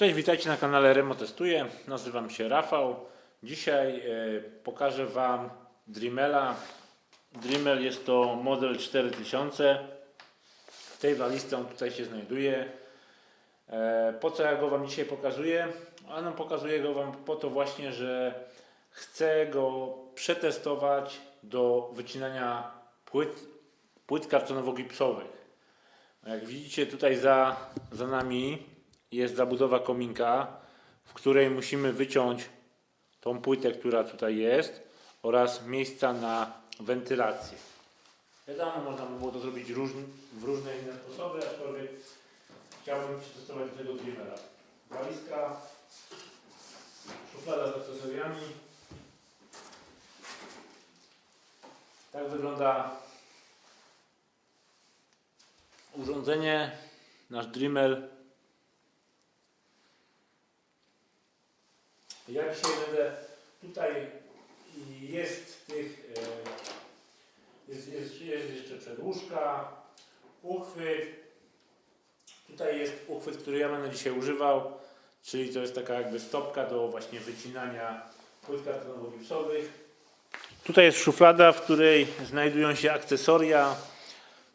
Cześć, witajcie na kanale Remo Testuję. Nazywam się Rafał. Dzisiaj e, pokażę Wam Dreamela. Dreamel jest to model 4000. W tej walizce on tutaj się znajduje. E, po co ja go Wam dzisiaj pokazuję? Ano pokazuję go Wam po to właśnie, że chcę go przetestować do wycinania płyt, płyt kartonowo-gipsowych. Jak widzicie tutaj za, za nami jest zabudowa kominka, w której musimy wyciąć tą płytę, która tutaj jest oraz miejsca na wentylację. Wiadomo, można by było to zrobić w różne inne sposoby, aczkolwiek chciałbym przetestować tego Dreamera. Walizka, szuflada z akcesoriami. Tak wygląda urządzenie, nasz Dreamel. Ja dzisiaj będę tutaj jest tych e, jest, jest, jest jeszcze przedłużka, uchwyt. Tutaj jest uchwyt, który ja będę dzisiaj używał, czyli to jest taka jakby stopka do właśnie wycinania płyt kartonowo-gipsowych. Tutaj jest szuflada, w której znajdują się akcesoria.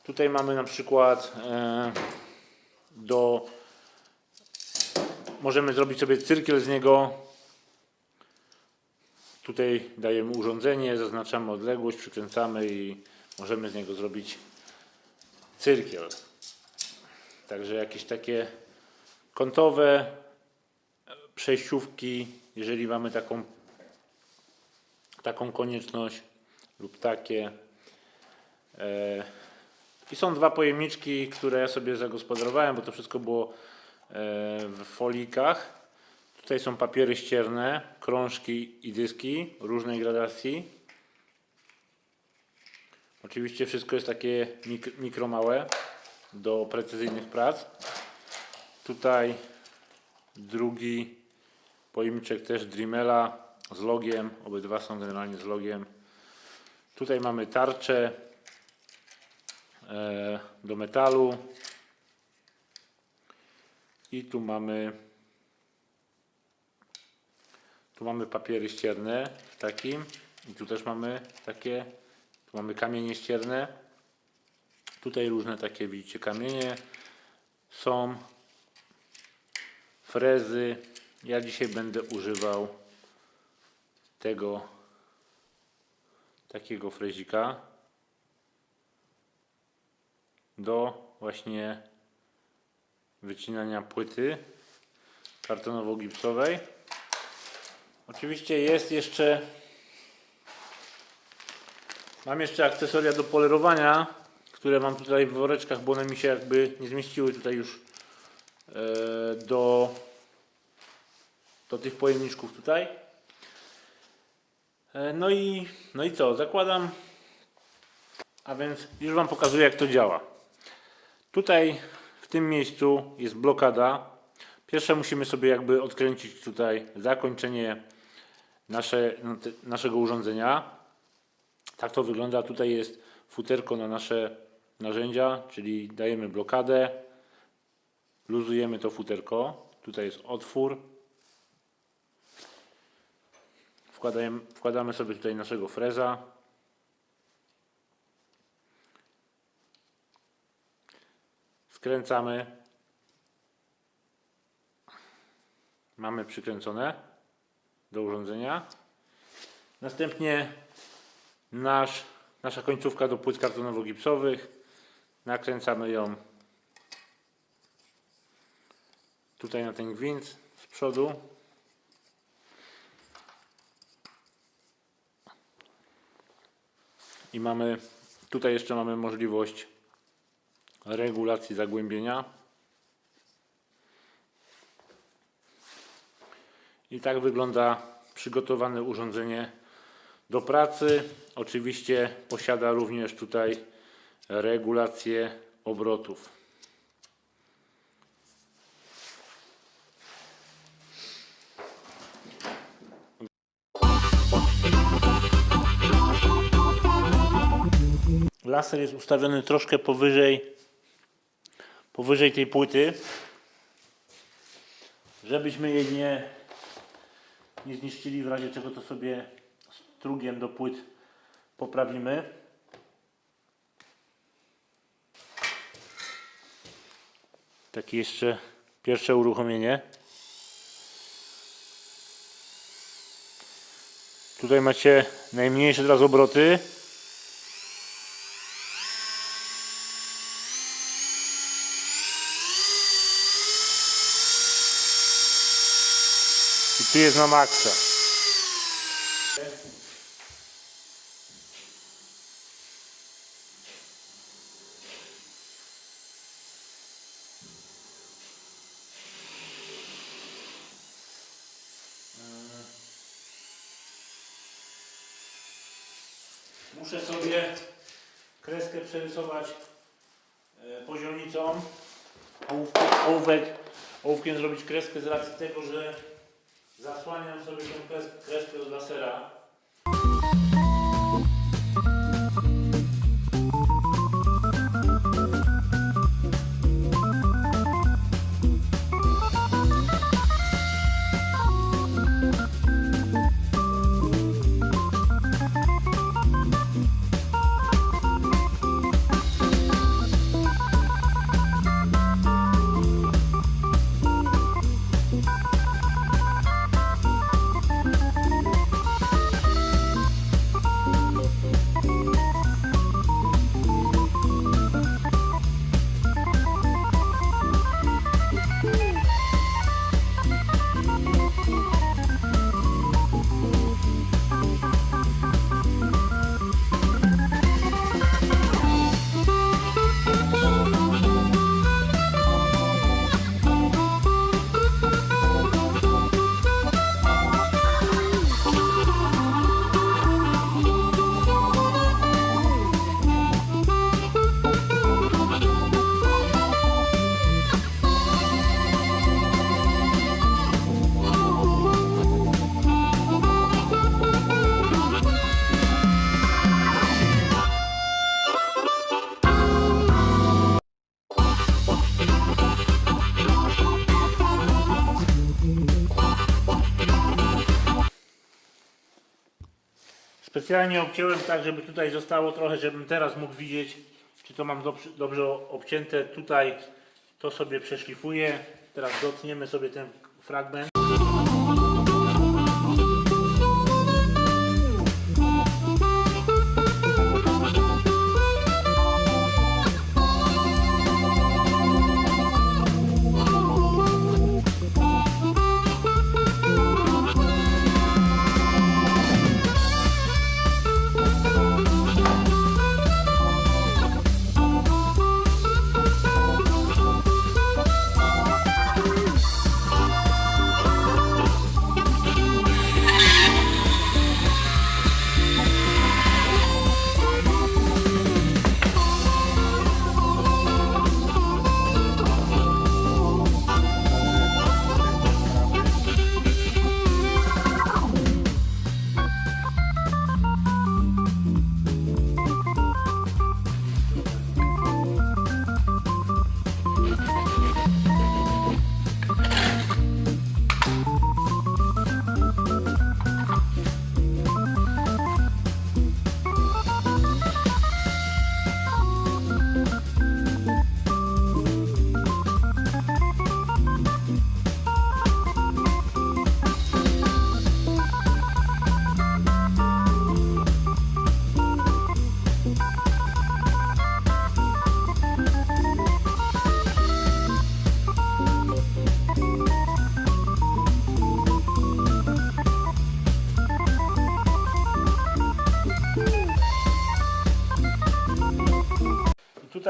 Tutaj mamy na przykład e, do możemy zrobić sobie cyrkiel z niego. Tutaj dajemy urządzenie, zaznaczamy odległość, przykręcamy i możemy z niego zrobić cyrkiel. Także jakieś takie kątowe przejściówki, jeżeli mamy taką, taką konieczność lub takie. E, I są dwa pojemniczki, które ja sobie zagospodarowałem, bo to wszystko było e, w folikach. Tutaj są papiery ścierne, krążki i dyski różnej gradacji. Oczywiście wszystko jest takie mik mikro małe do precyzyjnych prac. Tutaj drugi pojemniczek też Dreamela z logiem. Obydwa są generalnie z logiem. Tutaj mamy tarczę e, do metalu. I tu mamy tu mamy papiery ścierne w takim. I tu też mamy takie. Tu mamy kamienie ścierne. Tutaj różne takie, widzicie, kamienie są. Frezy. Ja dzisiaj będę używał tego takiego frezika do właśnie wycinania płyty kartonowo-gipsowej. Oczywiście jest jeszcze. Mam jeszcze akcesoria do polerowania, które mam tutaj w woreczkach, bo one mi się jakby nie zmieściły tutaj już e, do, do tych pojemniczków tutaj. E, no i, no i co? Zakładam. A więc już Wam pokazuję, jak to działa. Tutaj w tym miejscu jest blokada. Pierwsze musimy sobie jakby odkręcić tutaj zakończenie nasze, no, naszego urządzenia. Tak to wygląda. Tutaj jest futerko na nasze narzędzia, czyli dajemy blokadę, luzujemy to futerko. Tutaj jest otwór. Wkładamy, wkładamy sobie tutaj naszego freza. Skręcamy. Mamy przykręcone do urządzenia. Następnie nasz, nasza końcówka do płyt kartonowo-gipsowych. Nakręcamy ją tutaj na ten gwint z przodu. I mamy, tutaj jeszcze mamy możliwość regulacji zagłębienia. I tak wygląda przygotowane urządzenie do pracy. Oczywiście posiada również tutaj regulację obrotów. Laser jest ustawiony troszkę powyżej powyżej tej płyty żebyśmy jej nie, nie zniszczyli, w razie czego to sobie strugiem do płyt poprawimy. Takie jeszcze pierwsze uruchomienie. Tutaj macie najmniejsze teraz obroty. Tu jest na maksa. Muszę sobie kreskę przerysować e, poziomnicą. Ołówkiem, ołówek, ołówkiem zrobić kreskę z racji tego, że zasłaniam sobie tę kres- kreskę od lasera. Specjalnie obciąłem tak, żeby tutaj zostało trochę, żebym teraz mógł widzieć, czy to mam dobrze, dobrze obcięte. Tutaj to sobie przeszlifuję. Teraz dotniemy sobie ten fragment.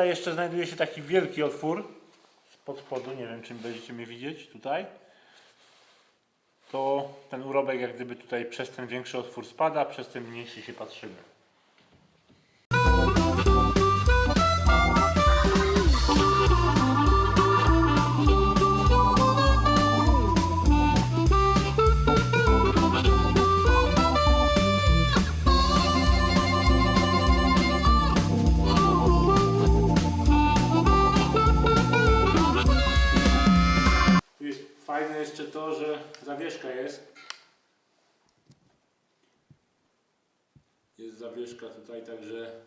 Tutaj jeszcze znajduje się taki wielki otwór spod spodu, nie wiem czy będziecie mnie widzieć tutaj. To ten urobek jak gdyby tutaj przez ten większy otwór spada, przez ten mniejszy się patrzymy. Fajne jeszcze to, że zawieszka jest. Jest zawieszka tutaj, także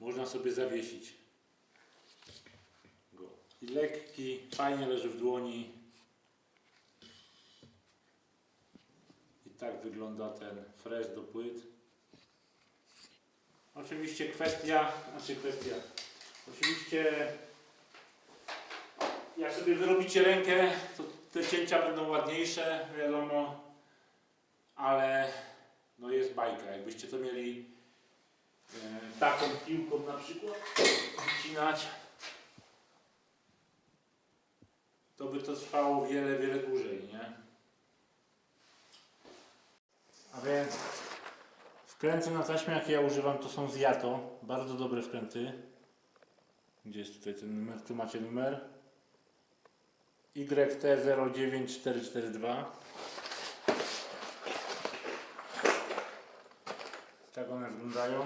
można sobie zawiesić go. I lekki, fajnie leży w dłoni. I tak wygląda ten frez do płyt. Oczywiście kwestia, znaczy kwestia, oczywiście jak sobie wyrobicie rękę, to te cięcia będą ładniejsze, wiadomo, ale no jest bajka. Jakbyście to mieli e, taką piłką na przykład wycinać, to by to trwało wiele, wiele dłużej, nie? A więc wkręty na taśmie, jakie ja używam, to są z Yato. Bardzo dobre wkręty. Gdzie jest tutaj ten numer? Tu macie numer. YT09442 Tak one wyglądają.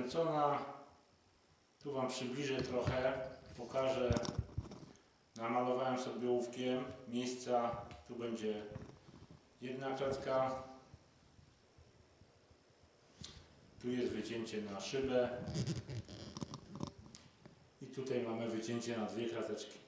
Przykręcona. Tu Wam przybliżę trochę. Pokażę. Namalowałem sobie ołówkiem miejsca. Tu będzie jedna klatka. Tu jest wycięcie na szybę. I tutaj mamy wycięcie na dwie krateczki.